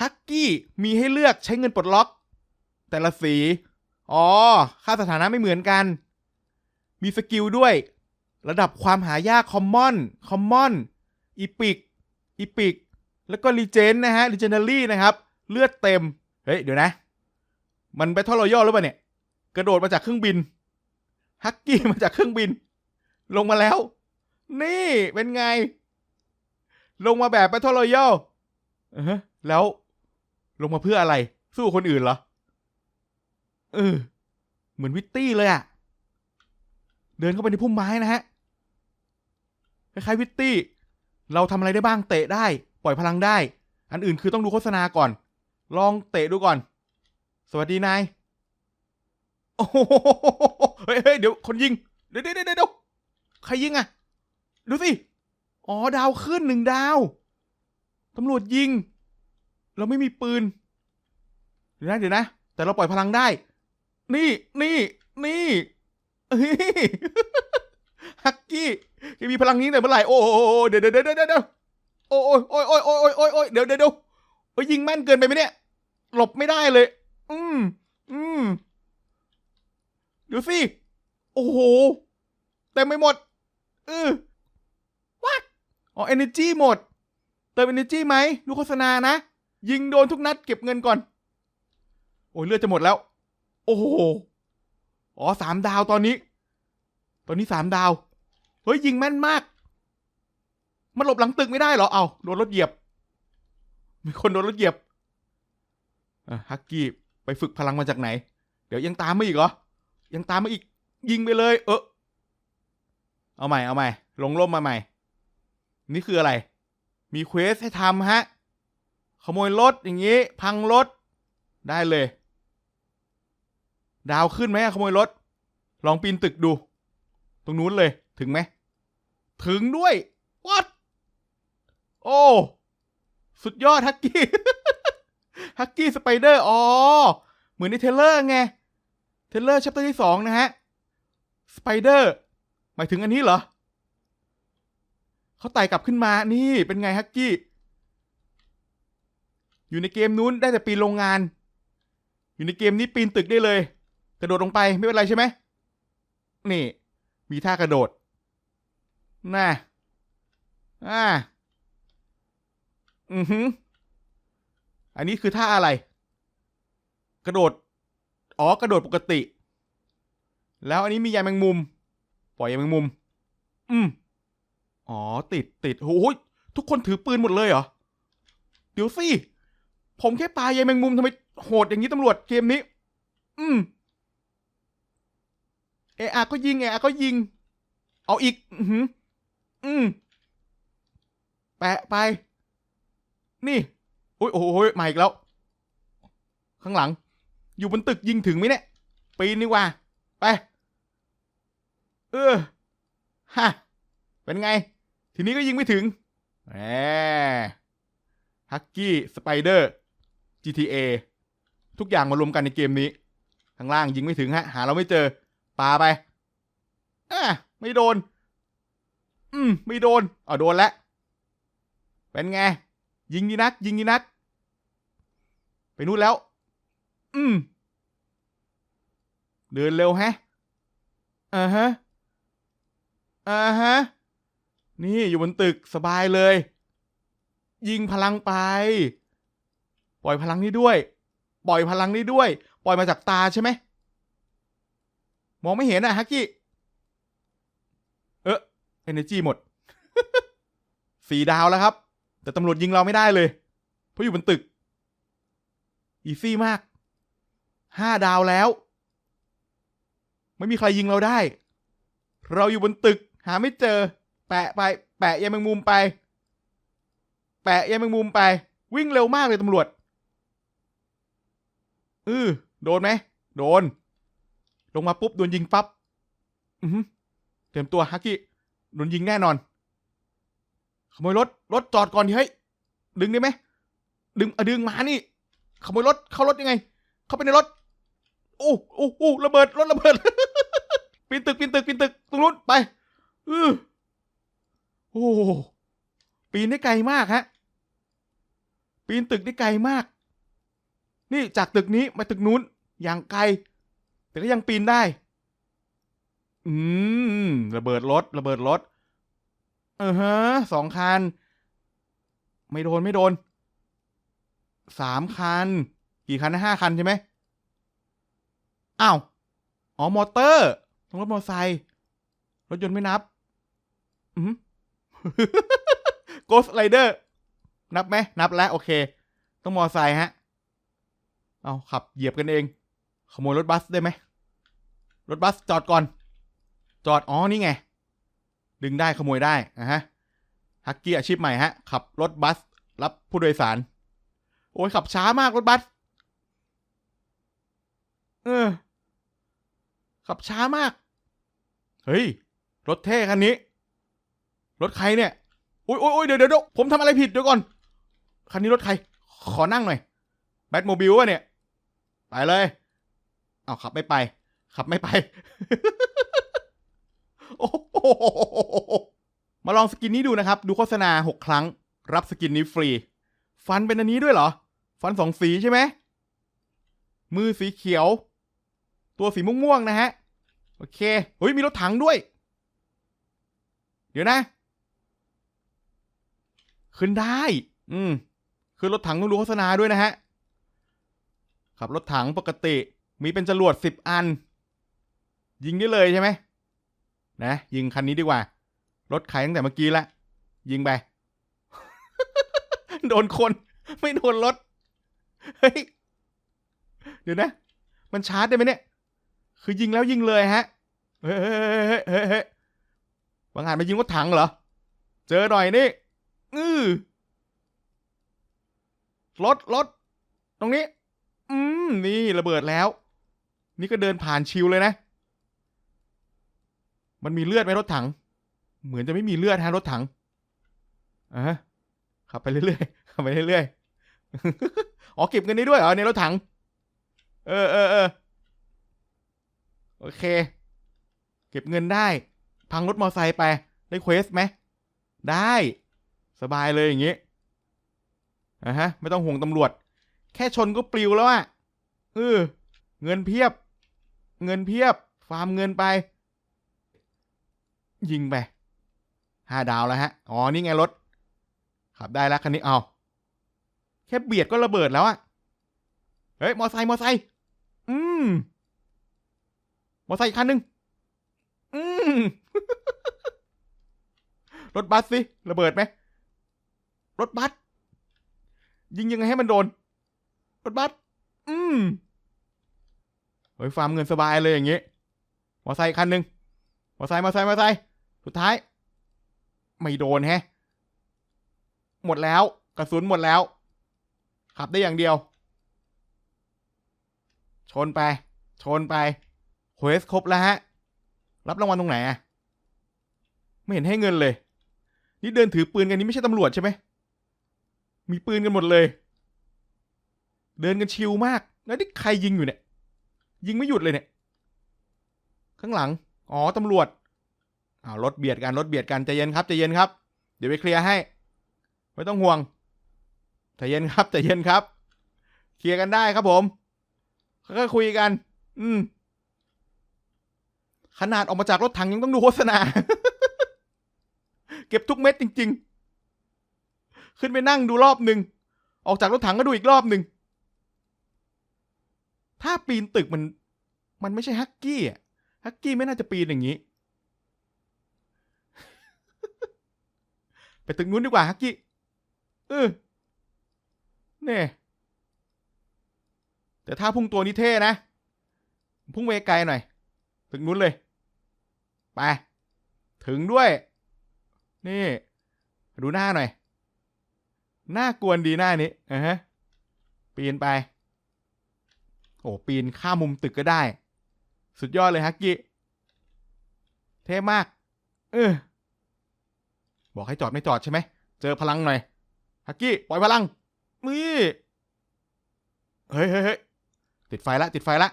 ฮักกี้มีให้เลือกใช้เงินปลดล็อก แต่ละสี อ๋อ ค่าสถานะไม่เหมือนกัน มีสกิลด้วย ระดับความหายากคอมมอน คอมมอน อีพิก อีพิก แล้วก็รีเจนนะฮะรีเจน a รี่นะครับ เลือดเต็ม เฮ้ย เดี๋ยวนะ มันไปทอรอยอหรือเปล่าเนี่ย กระโดดมาจากเครื่องบิน ฮักกี้มาจากเครื่องบิน ลงมาแล้ว นี่เป็นไง ลงมาแบบไปทอรอยอเออแล้ว ลงมาเพื่ออะไร สู้คนอื่นเหรอ เออ เหมือนวิตตี้เลยอะเดินเข้าไปในพุ่มไม้นะฮะ คล้ายๆวิตตี้ เราทำอะไรได้บ้าง เตะได้ ปล่อยพลังได้ อันอื่นคือต้องดูโฆษณาก่อน ลองเตะดูก่อน สวัสดีนาย โอ้โหเฮ้ยเดี๋ยวคนยิง เดี๋ยวเดี๋ยวเดี๋ยวเดี๋ยวใครยิงอะดูสิ อ๋อ ดาวขึ้นหนึ่งดาว ตำรวจยิง เราไม่มีปืน เดี๋ยวนะเดี๋ยวนะ แต่เราปล่อยพลังได้ นี่ นี่ นี่เฮ้ยฮักกี้แกมีพลังนี้แต่เมื่อไหร่ โอ้โหเดี๋ยวเดี๋ยวเดี๋ยวเดี๋ยวโอ้ยโอ้ยโอ้ยโอ้ยโอ้ยโอ้ยเดี๋ยวเดี๋ยวเดี๋ยวโอ้ยยิงแม่นเกินไปไหมเนี่ย หลบไม่ได้เลย อืม อืมดูสิ โอ้โห เต็มไปหมด เออวัดอ๋อ energy หมด เติม energy ไหมดูโฆษณานะ ยิงโดนทุกนัดเก็บเงินก่อน โอ้ยเลือดจะหมดแล้ว โอ้โห อ๋อสามดาวตอนนี้ ตอนนี้สามดาว เฮ้ยยิงแม่นมาก มันหลบหลังตึกไม่ได้เหรอ เอาโดนรถเหยียบ มีคนโดนรถเหยียบอะฮักกี้ไปฝึกพลังมาจากไหน เดี๋ยวยังตามมาอีกเหรอ ยังตามมาอีก ยิงไปเลย เออเอาใหม่ เอาใหม่ ลงร่มมาใหม่ นี่คืออะไร มีเควสให้ทำฮะ ขโมยรถอย่างนี้ พังรถ ได้เลย ดาวขึ้นไหมขโมยรถ ลองปีนตึกดู ตรงนู้นเลยถึงไหม ถึงด้วย what โอ้ สุดยอดฮักกี้ ฮักกี้สไปเดอร์ อ๋อ เหมือนในเทเลอร์ไง เทเลอร์ชัปเตอร์ที่สองนะฮะ สไปเดอร์ หมายถึงอันนี้เหรอ เขาไต่กลับขึ้นมา นี่ เป็นไงฮักกี้ อยู่ในเกมนู้นได้แต่ปีนโรงงาน อยู่ในเกมนี้ปีนตึกได้เลย กระโดดลงไปไม่เป็นไรใช่ไหมนี่ มีท่ากระโดดน่ะอ่าอือหืออันนี้คือท่าอะไร กระโดด อ๋อ กระโดดปกติ แล้วอันนี้มียายแมงมุม ปล่อยยายแมงมุม อืมอ๋อ ติดติดโอ้ยทุกคนถือปืนหมดเลยเหรอ เดี๋ยวสิ ผมแค่ปลายายแมงมุมทำไมโหดอย่างนี้ตำรวจเกมนี้ อืมเออาก็ยิงเออาก็ยิง เอาอีก อือหืออืมแปะไป นี่โอ้ยโอ้ยมาอีกแล้ว ข้างหลัง อยู่บนตึกยิงถึงไหมเนี่ย ปีนนี่ว่า ไป เออฮะเป็นไง ทีนี้ก็ยิงไม่ถึงแหมฮักกี้ สไปเดอร์ GTA ทุกอย่างมารวมกันในเกมนี้ ข้างล่างยิงไม่ถึงฮะ หาเราไม่เจอปาไปอะไม่โดน อืม ไม่โดนอ๋อโดนแล้ว เป็นไง ยิงดีนัก ยิงดีนัก ไปนู่นแล้ว อืม เดินเร็วฮะอ่าฮะอ่าฮะ นี่อยู่บนตึกสบายเลย ยิงพลังไป ปล่อยพลังนี้ด้วย ปล่อยพลังนี้ด้วย ปล่อยมาจากตาใช่ไหมมองไม่เห็นอะฮักกี้ เออเอเนจีหมด สี่ดาวแล้วครับ แต่ตำรวจยิงเราไม่ได้เลย เพราะอยู่บนตึก อีซี่มาก ห้าดาวแล้ว ไม่มีใครยิงเราได้ เราอยู่บนตึก หาไม่เจอ แปะไป แปะยายแมงมุมไป แปะยายแมงมุมไป วิ่งเร็วมากเลยตำรวจ เออโดนไหม โดน ลงมาปุ๊บโดนยิงปั๊บอือเตรียมตัวฮักกี้โดนยิงแน่นอน ขโมยรถ รถจอดก่อนดิเฮ้ย ดึงได้ไหม ดึงอะดึงมานี่ ขโมยรถ เข้ารถยังไง เข้าไปในรถ โอ้โอ้โอ้ระเบิด รถระเบิด ปีนตึก ปีนตึก ปีนตึก ตรงนู้นไปเออโอ้ ปีนได้ไกลมากฮะ ปีนตึกได้ไกลมาก นี่จากตึกนี้มาตึกนู้นอย่างไกล แต่ก็ยังปีนได้ อืม ระเบิดรถ ระเบิดรถ เออฮะสองคัน ไม่โดนไม่โดน สามคัน กี่คันนะห้าคันใช่ไหมอ้าว อ๋อ มอเตอร์ต้องรถมอเตอร์ไซค์ รถยนต์ไม่นับ อืมโกสไรเดอร์ นับไหม นับแล้ว โอเค ต้องมอเตอร์ไซค์ฮะ เอาขับเหยียบกันเอง ขโมยรถบัสได้ไหมรถบัสจอดก่อน จอดอ๋อนี่ไง ดึงได้ขโมยได้นะฮะฮักกี้อาชีพใหม่ฮะ ขับรถบัส รับผู้โดยสาร โอ้ยขับช้ามากรถบัส เออ ขับช้ามาก เฮ้ย รถเท่คันนี้ รถใครเนี่ยอุ้ยอุ้ยอุ้ยเดี๋ยวเดี๋ยวเดี๋ยวผมทำอะไรผิดเดี๋ยวก่อน คันนี้รถใคร ขอนั่งหน่อย แบทโมบิลวะเนี่ย ไปเลยเอาขับไม่ไป ขับไม่ไป โอ้โหมาลองสกินนี้ดูนะครับ ดูโฆษณาหกครั้ง รับสกินนี้ฟรี ฟันเป็นอันนี้ด้วยเหรอ ฟันสองสีใช่ไหม มือสีเขียว ตัวสีม่วงๆนะฮะ โอเค เฮ้ย มีรถถังด้วย เดี๋ยวนะ ขึ้นได้ อืม คือรถถังต้องดูโฆษณาด้วยนะฮะ ขับรถถังปกติมีเป็นจรวดสิบอัน ยิงได้เลยใช่ไหมนะ ยิงคันนี้ดีกว่า รถขายตั้งแต่เมื่อกี้ละยิงไป โดนคน ไม่โดนรถ เฮ้ย เดี๋ยวนะ มันชาร์จได้ไหมเนี่ย คือยิงแล้วยิงเลยฮะ เฮ้ยเฮ้ยเฮ้ยเฮ้ยบางอาจมายิงรถถังเหรอ เจอหน่อยนี่ อือรถรถตรงนี้ มนี่ระเบิดแล้ว นี่ก็เดินผ่านชิวเลยนะ มันมีเลือดไหมรถถัง เหมือนจะไม่มีเลือดฮะรถถังอะขับไปเรื่อยๆขับไปเรื่อยๆอ๋อเก็บเงินได้ด้วยเหรอในรถถัง เออเออเออโอเค เก็บเงินได้ พังรถมอไซค์ไปได้เควสไหมได้ สบายเลยอย่างงี้อะฮะ ไม่ต้องห่วงตำรวจ แค่ชนก็ปลิวแล้วอะ เออเงินเพียบ เงินเพียบ ฟาร์มเงินไป ยิงไปห้าดาวแล้วฮะ อ๋อ นี่ไงรถ ขับได้แล้วคันนี้ เอาแค่เบียดก็ระเบิดแล้วอะเฮ้ย มอไซค์ มอไซค์ อืม มอไซค์อีกคันหนึ่งอืม รถบัสสิ ระเบิดไหม รถบัส ยิงยังไงให้มันโดน รถบัส อืม เฮ้ยฟาร์มเงินสบายเลยอย่างงี้มอไซค์คันหนึ่งมอไซค์มอไซค์มอไซค์สุดท้าย ไม่โดนแฮะ หมดแล้ว กระสุนหมดแล้ว ขับได้อย่างเดียว ชนไป ชนไปเควสครบแล้วฮะ รับรางวัลตรงไหนอะไม่เห็นให้เงินเลย นี่เดินถือปืนกันนี่ไม่ใช่ตำรวจใช่ไหม มีปืนกันหมดเลย เดินกันชิลมาก แล้วนี่ใครยิงอยู่เนี่ย ยิงไม่หยุดเลยเนี่ย ข้างหลัง อ๋อตำรวจอ้าวรถเบียดกันรถเบียดกันใจเย็นครับใจเย็นครับ เดี๋ยวไปเคลียร์ให้ ไม่ต้องห่วงใจเย็นครับใจเย็นครับ เคลียร์กันได้ครับผมค่อยๆคุยกัน อืม ขนาดออกมาจากรถถังยังต้องดูโฆษณา เก็บทุกเม็ดจริง ๆ ขึ้นไปนั่งดูรอบหนึ่ง ออกจากรถถังก็ดูอีกรอบหนึ่ง ถ้าปีนตึกมัน มันไม่ใช่ฮักกี้อะฮักกี้ไม่น่าจะปีนอย่างนี้ ไปตึกนู้นดีกว่าฮักกี้ เออเนี่ยแต่ถ้าพุ่งตัวนี้เท่นะ พุ่งไปไกลหน่อย ถึงนู้นเลย ไป ถึงด้วย นี่ ดูหน้าหน่อย หน้ากวนดีหน้านี้อะฮะ ปีนไป โอ้ปีนข้ามมุมตึกก็ได้ สุดยอดเลยฮักกี้เท่มาก เออ บอกให้จอดไม่จอดใช่ไหม เจอพลังหน่อย ฮักกี้ ปล่อยพลัง นี่เฮ้ยเฮ้ยเฮ้ยติดไฟละ ติดไฟละ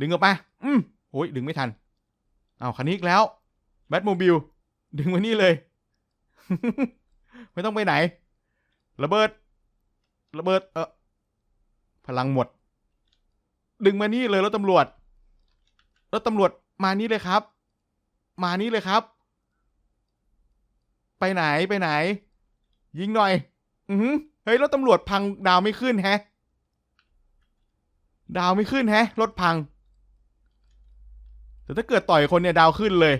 ดึงออกมา อืมโอ้ย ดึงไม่ทัน เอาคันนี้อีกแล้ว แบทโมบิล ดึงมานี่เลย ไม่ต้องไปไหน ระเบิด ระเบิด เออพลังหมด ดึงมานี่เลยรถตำรวจรถตำรวจมานี่เลยครับ มานี่เลยครับ ไปไหนไปไหน ยิงหน่อย อือเฮ้ยรถตำรวจพังดาวไม่ขึ้นแฮะ ดาวไม่ขึ้นแฮะ รถพัง แต่ถ้าเกิดต่อยคนเนี่ยดาวขึ้นเลย